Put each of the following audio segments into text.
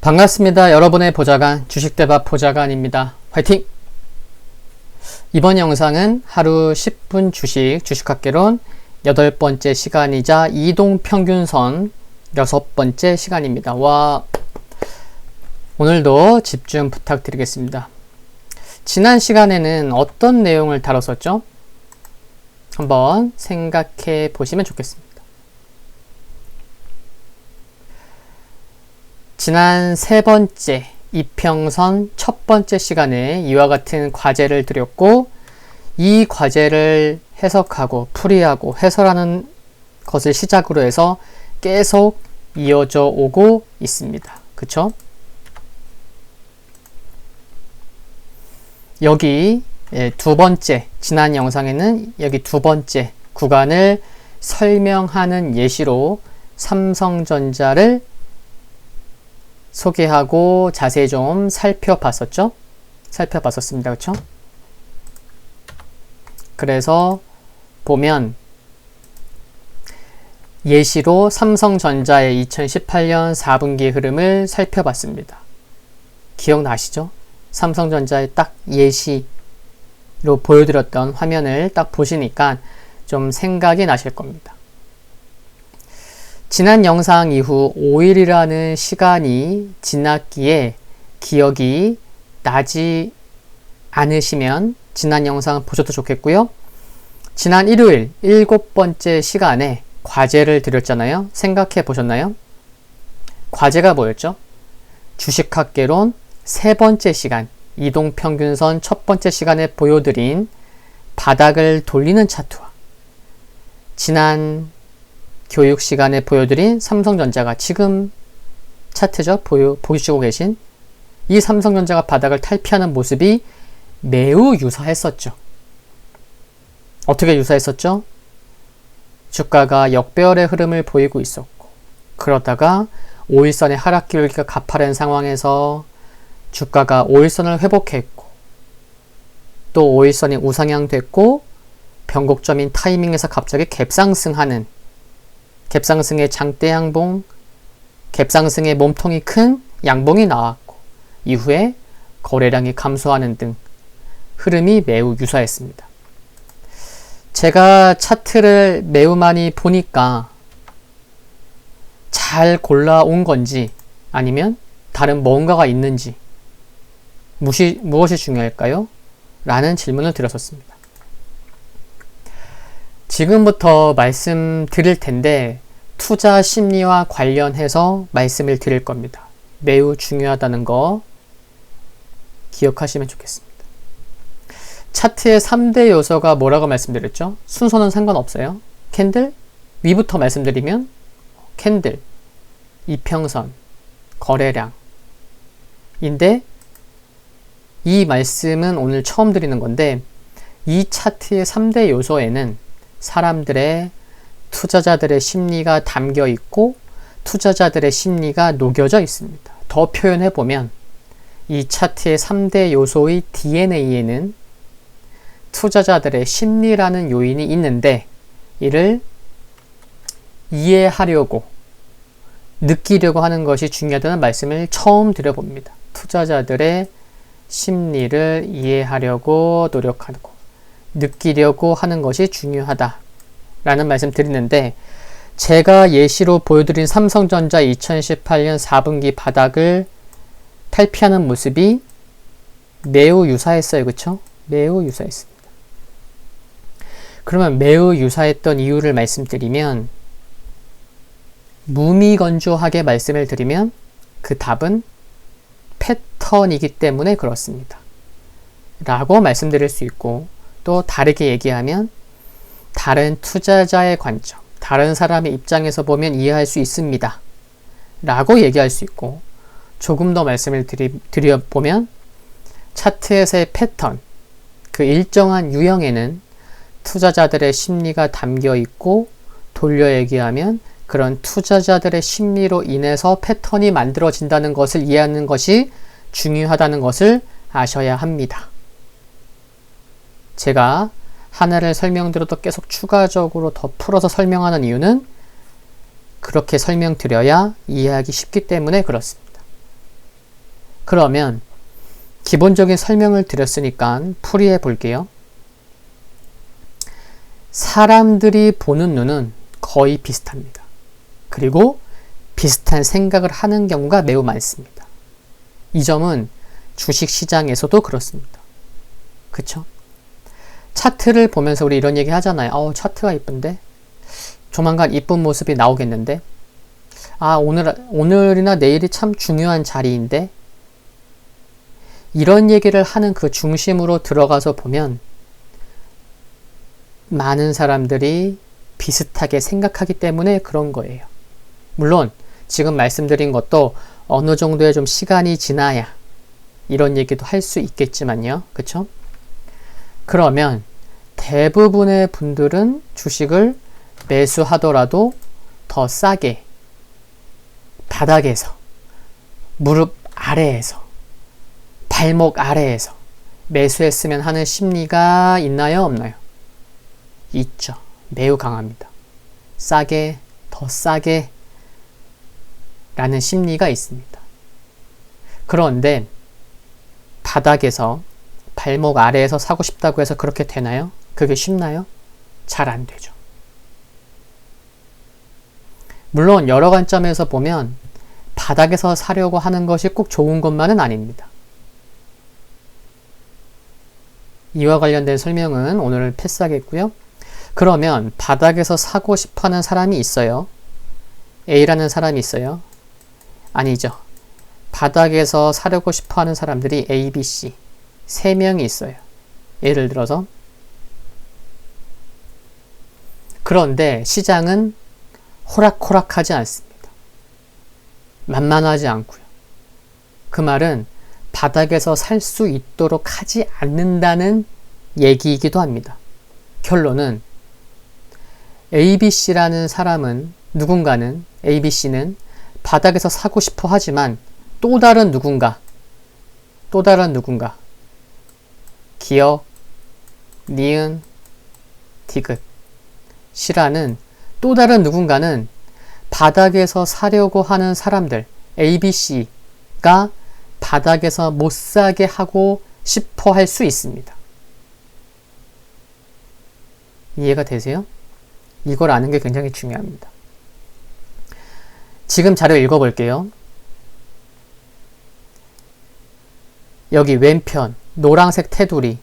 반갑습니다. 여러분의 보좌관, 주식대박 보좌관입니다. 화이팅! 이번 영상은 하루 10분 주식, 주식학개론 여덟 번째 시간이자 이동평균선 여섯 번째 시간입니다. 와, 오늘도 집중 부탁드리겠습니다. 지난 시간에는 어떤 내용을 다뤘었죠? 한번 생각해 보시면 좋겠습니다. 지난 세 번째 이평선 첫 번째 시간에 이와 같은 과제를 드렸고 이 과제를 해석하고 풀이하고 해설하는 것을 시작으로 해서 계속 이어져 오고 있습니다. 그쵸? 여기 예, 두 번째, 지난 영상에는 여기 두 번째 구간을 설명하는 예시로 삼성전자를 소개하고 자세히 좀 살펴봤었죠? 살펴봤었습니다. 그쵸? 그래서 보면 예시로 삼성전자의 2018년 4분기 흐름을 살펴봤습니다. 기억나시죠? 삼성전자의 딱 예시로 보여드렸던 화면을 딱 보시니까 좀 생각이 나실 겁니다. 지난 영상 이후 5일이라는 시간이 지났기에 기억이 나지 않으시면 지난 영상 보셔도 좋겠고요. 지난 일요일 일곱 번째 시간에 과제를 드렸잖아요. 생각해 보셨나요? 과제가 뭐였죠? 주식학개론 세 번째 시간, 이동평균선 첫 번째 시간에 보여드린 바닥을 돌리는 차트와 지난 교육 시간에 보여드린 삼성전자가 지금 차트죠. 보여, 보시고 계신 이 삼성전자가 바닥을 탈피하는 모습이 매우 유사했었죠. 어떻게 유사했었죠? 주가가 역배열의 흐름을 보이고 있었고 그러다가 5일선의 하락 기울기가 가파른 상황에서 주가가 5일선을 회복했고 또 5일선이 우상향 됐고 변곡점인 타이밍에서 갑자기 갭상승하는 갭상승의 장대 양봉, 갭상승의 몸통이 큰 양봉이 나왔고 이후에 거래량이 감소하는 등 흐름이 매우 유사했습니다. 제가 차트를 매우 많이 보니까 잘 골라온 건지 아니면 다른 뭔가가 있는지 무시, 무엇이 중요할까요? 라는 질문을 드렸었습니다. 지금부터 말씀드릴 텐데 투자 심리와 관련해서 말씀을 드릴 겁니다. 매우 중요하다는 거 기억하시면 좋겠습니다. 차트의 3대 요소가 뭐라고 말씀드렸죠? 순서는 상관없어요. 캔들, 위부터 말씀드리면 캔들, 이평선, 거래량 인데 이 말씀은 오늘 처음 드리는 건데 이 차트의 3대 요소에는 사람들의 투자자들의 심리가 담겨 있고 투자자들의 심리가 녹여져 있습니다. 더 표현해 보면 이 차트의 3대 요소의 DNA에는 투자자들의 심리라는 요인이 있는데 이를 이해하려고 느끼려고 하는 것이 중요하다는 말씀을 처음 드려봅니다. 투자자들의 심리를 이해하려고 노력하고 느끼려고 하는 것이 중요하다. 라는 말씀 드리는데, 제가 예시로 보여드린 삼성전자 2018년 4분기 바닥을 탈피하는 모습이 매우 유사했어요. 그쵸? 매우 유사했습니다. 그러면 매우 유사했던 이유를 말씀드리면, 무미건조하게 말씀을 드리면 그 답은 패턴이기 때문에 그렇습니다. 라고 말씀드릴 수 있고, 또 다르게 얘기하면 다른 투자자의 관점, 다른 사람의 입장에서 보면 이해할 수 있습니다. 라고 얘기할 수 있고 조금 더 말씀을 드리, 드려보면 차트에서의 패턴, 그 일정한 유형에는 투자자들의 심리가 담겨 있고 돌려 얘기하면 그런 투자자들의 심리로 인해서 패턴이 만들어진다는 것을 이해하는 것이 중요하다는 것을 아셔야 합니다. 제가 하나를 설명드려도 계속 추가적으로 더 풀어서 설명하는 이유는 그렇게 설명드려야 이해하기 쉽기 때문에 그렇습니다. 그러면 기본적인 설명을 드렸으니까 풀이해 볼게요. 사람들이 보는 눈은 거의 비슷합니다. 그리고 비슷한 생각을 하는 경우가 매우 많습니다. 이 점은 주식 시장에서도 그렇습니다. 그쵸? 차트를 보면서 우리 이런 얘기 하잖아요. 어, 차트가 이쁜데? 조만간 이쁜 모습이 나오겠는데? 아, 오늘, 오늘이나 내일이 참 중요한 자리인데? 이런 얘기를 하는 그 중심으로 들어가서 보면 많은 사람들이 비슷하게 생각하기 때문에 그런 거예요. 물론 지금 말씀드린 것도 어느 정도의 좀 시간이 지나야 이런 얘기도 할 수 있겠지만요. 그쵸? 그러면 대부분의 분들은 주식을 매수하더라도 더 싸게 바닥에서 무릎 아래에서 발목 아래에서 매수했으면 하는 심리가 있나요? 없나요? 있죠. 매우 강합니다. 싸게, 더 싸게 라는 심리가 있습니다. 그런데 바닥에서 발목 아래에서 사고 싶다고 해서 그렇게 되나요? 그게 쉽나요? 잘 안 되죠. 물론 여러 관점에서 보면 바닥에서 사려고 하는 것이 꼭 좋은 것만은 아닙니다. 이와 관련된 설명은 오늘 패스하겠고요. 그러면 바닥에서 사고 싶어 하는 사람이 있어요. A라는 사람이 있어요. 아니죠. 바닥에서 사려고 싶어 하는 사람들이 A, B, C 세 명이 있어요. 예를 들어서 그런데 시장은 호락호락하지 않습니다. 만만하지 않고요. 그 말은 바닥에서 살 수 있도록 하지 않는다는 얘기이기도 합니다. 결론은 ABC라는 사람은 누군가는 ABC는 바닥에서 사고 싶어 하지만 또 다른 누군가 또 다른 누군가 기억, 니은, 디귿 시라는 또 다른 누군가는 바닥에서 사려고 하는 사람들 ABC가 바닥에서 못 사게 하고 싶어 할 수 있습니다. 이해가 되세요? 이걸 아는 게 굉장히 중요합니다. 지금 자료 읽어볼게요. 여기 왼편 노란색 테두리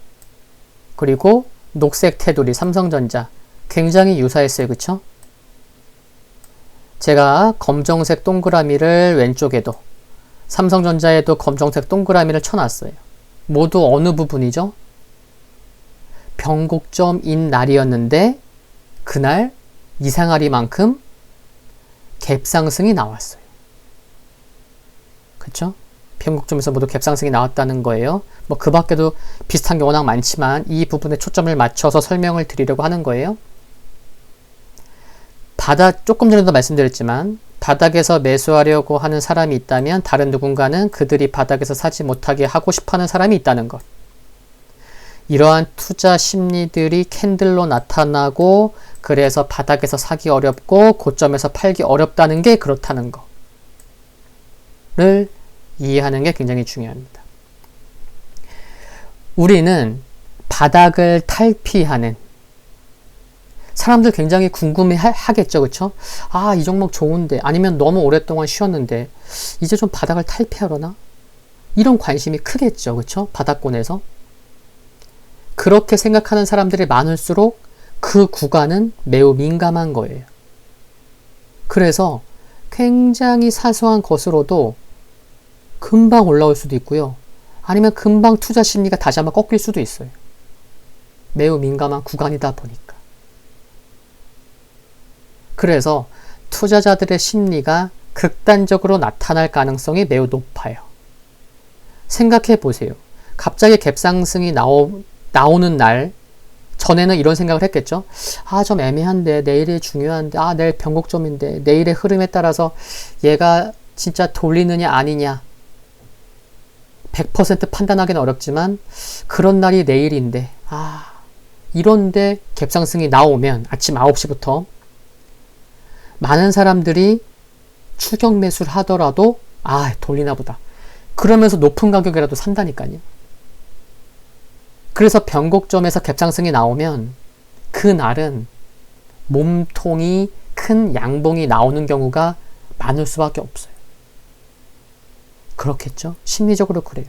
그리고 녹색 테두리 삼성전자 굉장히 유사했어요. 그쵸? 제가 검정색 동그라미를 왼쪽에도 삼성전자에도 검정색 동그라미를 쳐놨어요. 모두 어느 부분이죠? 변곡점인 날이었는데 그날 이상하리만큼 갭상승이 나왔어요. 그쵸? 변곡점에서 모두 갭상승이 나왔다는 거예요. 뭐 그 밖에도 비슷한 게 워낙 많지만 이 부분에 초점을 맞춰서 설명을 드리려고 하는 거예요. 바닥, 조금 전에도 말씀드렸지만 바닥에서 매수하려고 하는 사람이 있다면 다른 누군가는 그들이 바닥에서 사지 못하게 하고 싶어 하는 사람이 있다는 것. 이러한 투자 심리들이 캔들로 나타나고 그래서 바닥에서 사기 어렵고 고점에서 팔기 어렵다는 게 그렇다는 거를 이해하는 게 굉장히 중요합니다. 우리는 바닥을 탈피하는 사람들 굉장히 궁금해 하겠죠, 그쵸? 아, 이 종목 좋은데, 아니면 너무 오랫동안 쉬었는데, 이제 좀 바닥을 탈피하려나? 이런 관심이 크겠죠, 그쵸? 바닥권에서. 그렇게 생각하는 사람들이 많을수록 그 구간은 매우 민감한 거예요. 그래서 굉장히 사소한 것으로도 금방 올라올 수도 있고요. 아니면 금방 투자 심리가 다시 한번 꺾일 수도 있어요. 매우 민감한 구간이다 보니까. 그래서 투자자들의 심리가 극단적으로 나타날 가능성이 매우 높아요. 생각해 보세요. 갑자기 갭상승이 나오, 나오는 날, 전에는 이런 생각을 했겠죠. 아, 좀 애매한데, 내일이 중요한데, 아, 내일 변곡점인데, 내일의 흐름에 따라서 얘가 진짜 돌리느냐, 아니냐. 100% 판단하기는 어렵지만, 그런 날이 내일인데, 아, 이런데 갭상승이 나오면 아침 9시부터 많은 사람들이 추격 매수를 하더라도 아 돌리나 보다 그러면서 높은 가격이라도 산다니까요. 그래서 변곡점에서 갭상승이 나오면 그날은 몸통이 큰 양봉이 나오는 경우가 많을 수밖에 없어요. 그렇겠죠? 심리적으로 그래요.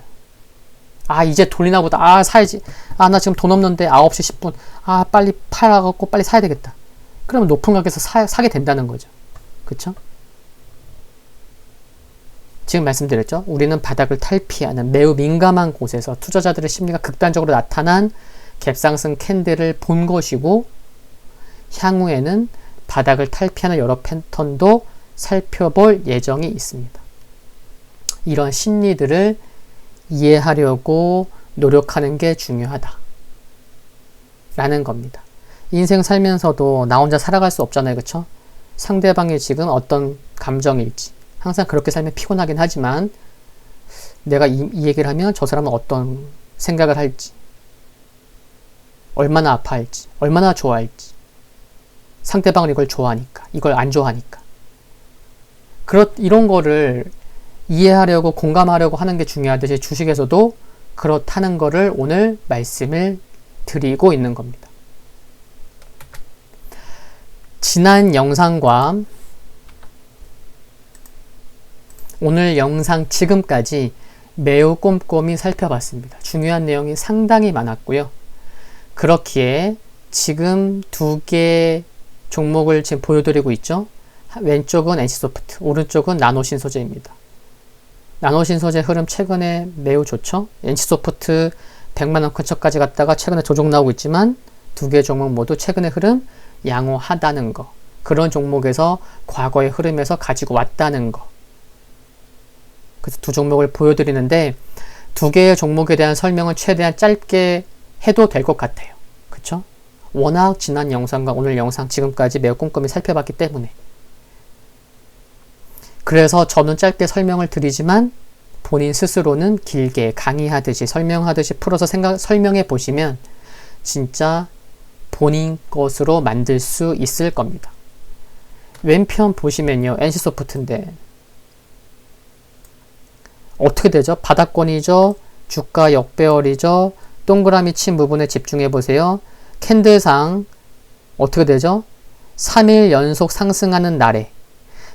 아, 이제 돌리나 보다. 아, 사야지. 아, 나 지금 돈 없는데 9시 10분. 아, 빨리 팔아갖고 빨리 사야 되겠다. 그러면 높은 가격에서 사, 사게 된다는 거죠. 그쵸? 지금 말씀드렸죠? 우리는 바닥을 탈피하는 매우 민감한 곳에서 투자자들의 심리가 극단적으로 나타난 갭상승 캔들을 본 것이고 향후에는 바닥을 탈피하는 여러 패턴도 살펴볼 예정이 있습니다. 이런 심리들을 이해하려고 노력하는 게 중요하다. 라는 겁니다. 인생 살면서도 나 혼자 살아갈 수 없잖아요. 그쵸? 상대방이 지금 어떤 감정일지. 항상 그렇게 살면 피곤하긴 하지만 내가 이, 이 얘기를 하면 저 사람은 어떤 생각을 할지. 얼마나 아파할지. 얼마나 좋아할지. 상대방은 이걸 좋아하니까. 이걸 안 좋아하니까. 그렇, 이런 거를 이해하려고 공감하려고 하는 게 중요하듯이 주식에서도 그렇다는 거를 오늘 말씀을 드리고 있는 겁니다. 지난 영상과 오늘 영상 지금까지 매우 꼼꼼히 살펴봤습니다. 중요한 내용이 상당히 많았고요. 그렇기에 지금 두 개 종목을 지금 보여드리고 있죠. 왼쪽은 NC소프트, 오른쪽은 나노신소재입니다. 나노신 소재 흐름 최근에 매우 좋죠. NC소프트 100만원 근처까지 갔다가 최근에 조정 나오고 있지만 두 개 종목 모두 최근의 흐름 양호하다는 거. 그런 종목에서 과거의 흐름에서 가지고 왔다는 거. 그래서 두 종목을 보여드리는데 두 개의 종목에 대한 설명은 최대한 짧게 해도 될 것 같아요. 그쵸? 워낙 지난 영상과 오늘 영상 지금까지 매우 꼼꼼히 살펴봤기 때문에 그래서 저는 짧게 설명을 드리지만 본인 스스로는 길게 강의하듯이 설명하듯이 풀어서 생각, 설명해 보시면 진짜 본인 것으로 만들 수 있을 겁니다. 왼편 보시면요. NC소프트인데 어떻게 되죠? 바닥권이죠. 주가 역배열이죠. 동그라미 친 부분에 집중해 보세요. 캔들상 어떻게 되죠? 3일 연속 상승하는 날에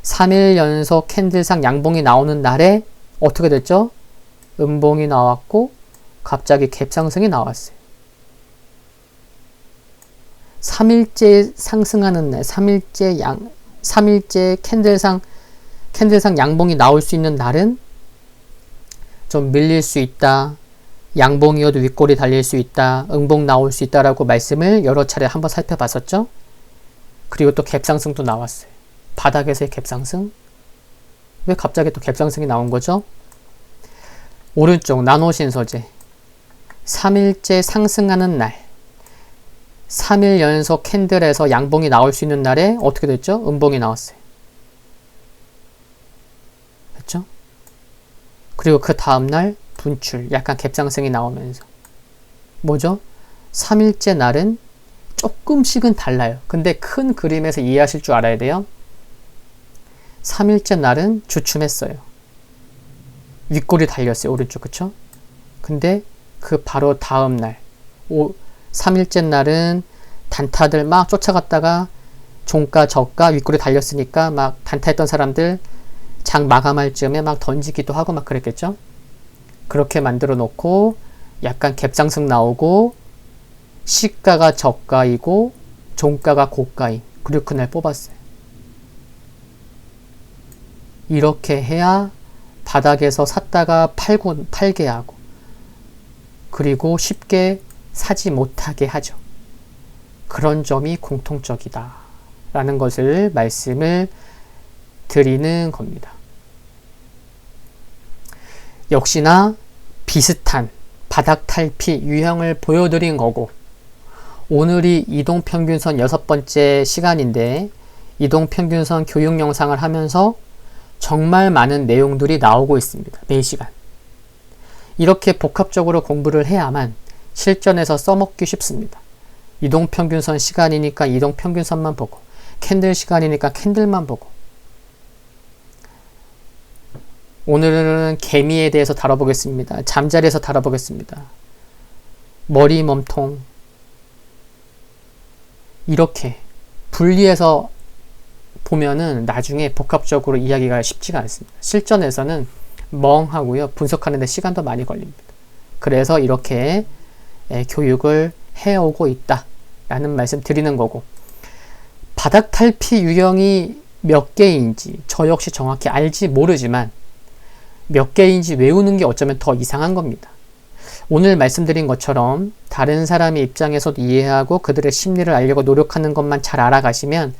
3일 연속 캔들상 양봉이 나오는 날에 어떻게 됐죠? 음봉이 나왔고 갑자기 갭상승이 나왔어요. 3일째 상승하는 날, 3일째 양, 3일째 캔들상, 캔들상 양봉이 나올 수 있는 날은 좀 밀릴 수 있다. 양봉이어도 윗골이 달릴 수 있다. 응봉 나올 수 있다라고 말씀을 여러 차례 한번 살펴봤었죠. 그리고 또 갭상승도 나왔어요. 바닥에서의 갭상승? 왜 갑자기 또 갭상승이 나온 거죠? 오른쪽 나노신 소재 3일째 상승하는 날 3일 연속 캔들에서 양봉이 나올 수 있는 날에 어떻게 됐죠? 음봉이 나왔어요. 됐죠? 그리고 그 다음날 분출, 약간 갭상승이 나오면서 뭐죠? 3일째 날은 조금씩은 달라요. 근데 큰 그림에서 이해하실 줄 알아야 돼요. 3일째 날은 주춤했어요. 윗골이 달렸어요. 오른쪽 그쵸? 근데 그 바로 다음 날 오, 3일째 날은 단타들 막 쫓아갔다가 종가 저가 윗골이 달렸으니까 막 단타했던 사람들 장 마감할 즈음에 막 던지기도 하고 막 그랬겠죠? 그렇게 만들어 놓고 약간 갭상승 나오고 시가가 저가이고 종가가 고가인 그리고 그날 뽑았어요. 이렇게 해야 바닥에서 샀다가 팔고, 팔게 하고, 그리고 쉽게 사지 못하게 하죠. 그런 점이 공통적이다. 라는 것을 말씀을 드리는 겁니다. 역시나 비슷한 바닥 탈피 유형을 보여드린 거고, 오늘이 이동평균선 여섯 번째 시간인데, 이동평균선 교육 영상을 하면서 정말 많은 내용들이 나오고 있습니다. 매시간. 이렇게 복합적으로 공부를 해야만 실전에서 써먹기 쉽습니다. 이동평균선 시간이니까 이동평균선만 보고 캔들 시간이니까 캔들만 보고 오늘은 개미에 대해서 다뤄보겠습니다. 잠자리에서 다뤄보겠습니다. 머리 몸통. 이렇게 분리해서 보면은 나중에 복합적으로 이야기가 쉽지가 않습니다. 실전에서는 멍하고요. 분석하는데 시간도 많이 걸립니다. 그래서 이렇게 교육을 해오고 있다. 라는 말씀 드리는 거고. 바닥 탈피 유형이 몇 개인지 저 역시 정확히 알지 모르지만 몇 개인지 외우는 게 어쩌면 더 이상한 겁니다. 오늘 말씀드린 것처럼 다른 사람의 입장에서도 이해하고 그들의 심리를 알려고 노력하는 것만 잘 알아가시면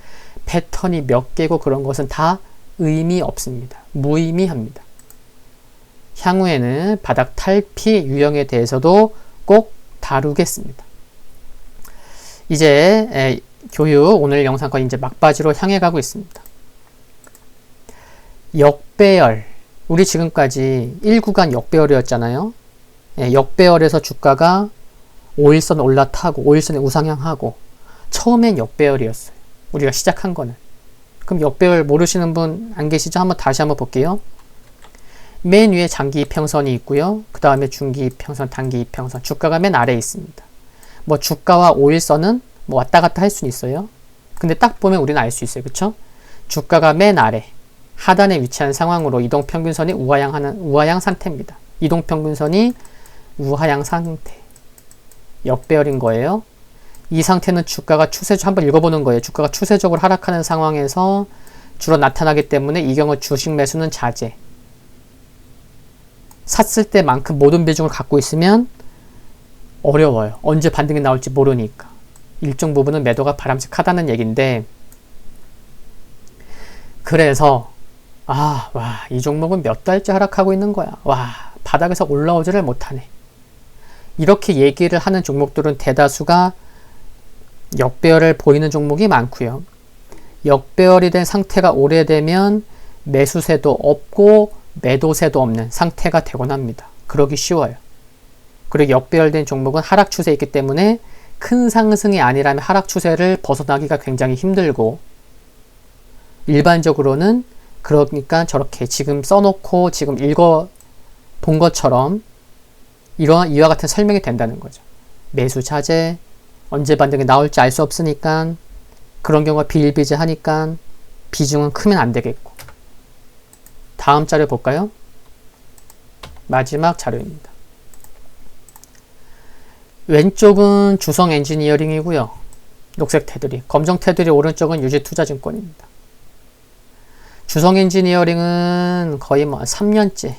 패턴이 몇 개고 그런 것은 다 의미 없습니다. 무의미합니다. 향후에는 바닥 탈피 유형에 대해서도 꼭 다루겠습니다. 이제 교육 오늘 영상과 이제 막바지로 향해 가고 있습니다. 역배열 우리 지금까지 1구간 역배열이었잖아요. 예, 역배열에서 주가가 5일선 올라타고 5일선에 우상향하고 처음엔 역배열이었어요. 우리가 시작한 거는. 그럼 역배열 모르시는 분 안 계시죠? 한번 다시 한번 볼게요. 맨 위에 장기 이평선이 있고요. 그 다음에 중기 이평선, 단기 이평선. 주가가 맨 아래에 있습니다. 뭐 주가와 5일선은 뭐 왔다 갔다 할 수는 있어요. 근데 딱 보면 우리는 알 수 있어요. 그쵸? 주가가 맨 아래. 하단에 위치한 상황으로 이동평균선이 우하향하는 우하향 상태입니다. 이동평균선이 우하향 상태. 역배열인 거예요. 이 상태는 주가가 추세적 한번 읽어보는 거예요. 주가가 추세적으로 하락하는 상황에서 주로 나타나기 때문에 이 경우 주식 매수는 자제. 샀을 때만큼 모든 비중을 갖고 있으면 어려워요. 언제 반등이 나올지 모르니까. 일정 부분은 매도가 바람직하다는 얘기인데 그래서 아, 와, 이 종목은 몇 달째 하락하고 있는 거야. 와, 바닥에서 올라오지를 못하네. 이렇게 얘기를 하는 종목들은 대다수가 역배열을 보이는 종목이 많고요. 역배열이 된 상태가 오래되면 매수세도 없고 매도세도 없는 상태가 되곤 합니다. 그러기 쉬워요. 그리고 역배열된 종목은 하락 추세에 있기 때문에 큰 상승이 아니라면 하락 추세를 벗어나기가 굉장히 힘들고 일반적으로는 그러니까 저렇게 지금 써놓고 지금 읽어 본 것처럼 이러한 이와 같은 설명이 된다는 거죠. 매수 자제, 언제 반등이 나올지 알 수 없으니까 그런 경우가 비일비재하니까 비중은 크면 안 되겠고. 다음 자료 볼까요? 마지막 자료입니다. 왼쪽은 주성 엔지니어링이고요. 녹색 테두리, 검정 테두리 오른쪽은 유지투자증권입니다. 주성 엔지니어링은 거의 뭐 3년째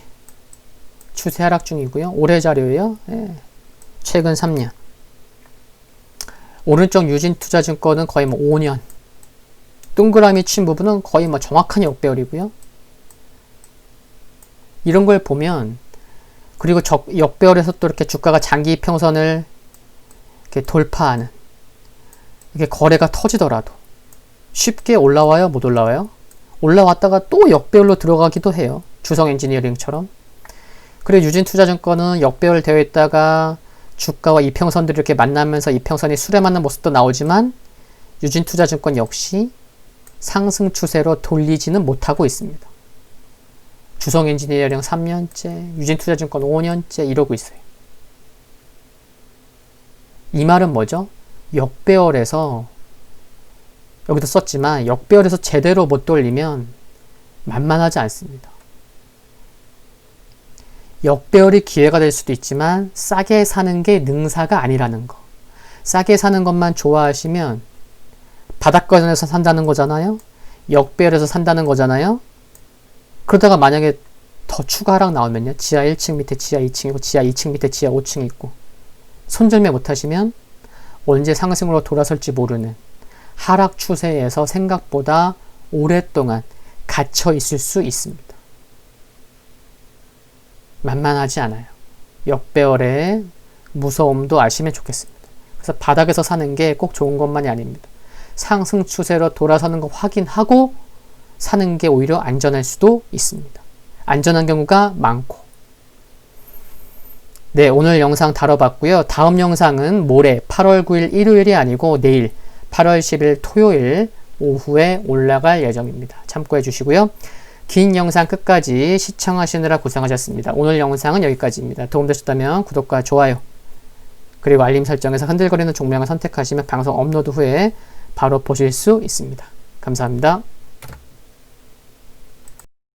추세 하락 중이고요. 올해 자료예요. 예. 최근 3년. 오른쪽 유진투자증권은 거의 뭐 5년. 동그라미 친 부분은 거의 뭐 정확한 역배열이고요. 이런 걸 보면 그리고 적, 역배열에서 또 이렇게 주가가 장기 평선을 이렇게 돌파하는 이게 거래가 터지더라도 쉽게 올라와요? 못 올라와요? 올라왔다가 또 역배열로 들어가기도 해요. 주성 엔지니어링처럼. 그리고 유진투자증권은 역배열 되어 있다가 주가와 이평선들이 이렇게 만나면서 이평선이 수렴하는 모습도 나오지만 유진투자증권 역시 상승 추세로 돌리지는 못하고 있습니다. 주성 엔지니어링 3년째, 유진투자증권 5년째 이러고 있어요. 이 말은 뭐죠? 역배열에서 여기도 썼지만 역배열에서 제대로 못 돌리면 만만하지 않습니다. 역배열이 기회가 될 수도 있지만 싸게 사는 게 능사가 아니라는 거. 싸게 사는 것만 좋아하시면 바닥권에서 산다는 거잖아요. 역배열에서 산다는 거잖아요. 그러다가 만약에 더 추가 하락 나오면요. 지하 1층 밑에 지하 2층이고 지하 2층 밑에 지하 5층 있고 손절매 못하시면 언제 상승으로 돌아설지 모르는 하락 추세에서 생각보다 오랫동안 갇혀 있을 수 있습니다. 만만하지 않아요. 역배열의 무서움도 아시면 좋겠습니다. 그래서 바닥에서 사는 게 꼭 좋은 것만이 아닙니다. 상승 추세로 돌아서는 거 확인하고 사는 게 오히려 안전할 수도 있습니다. 안전한 경우가 많고. 네, 오늘 영상 다뤄봤고요. 다음 영상은 모레 8월 9일 일요일이 아니고 내일 8월 10일 토요일 오후에 올라갈 예정입니다. 참고해 주시고요. 긴 영상 끝까지 시청하시느라 고생하셨습니다. 오늘 영상은 여기까지입니다. 도움되셨다면 구독과 좋아요 그리고 알림 설정에서 흔들거리는 종명을 선택하시면 방송 업로드 후에 바로 보실 수 있습니다. 감사합니다.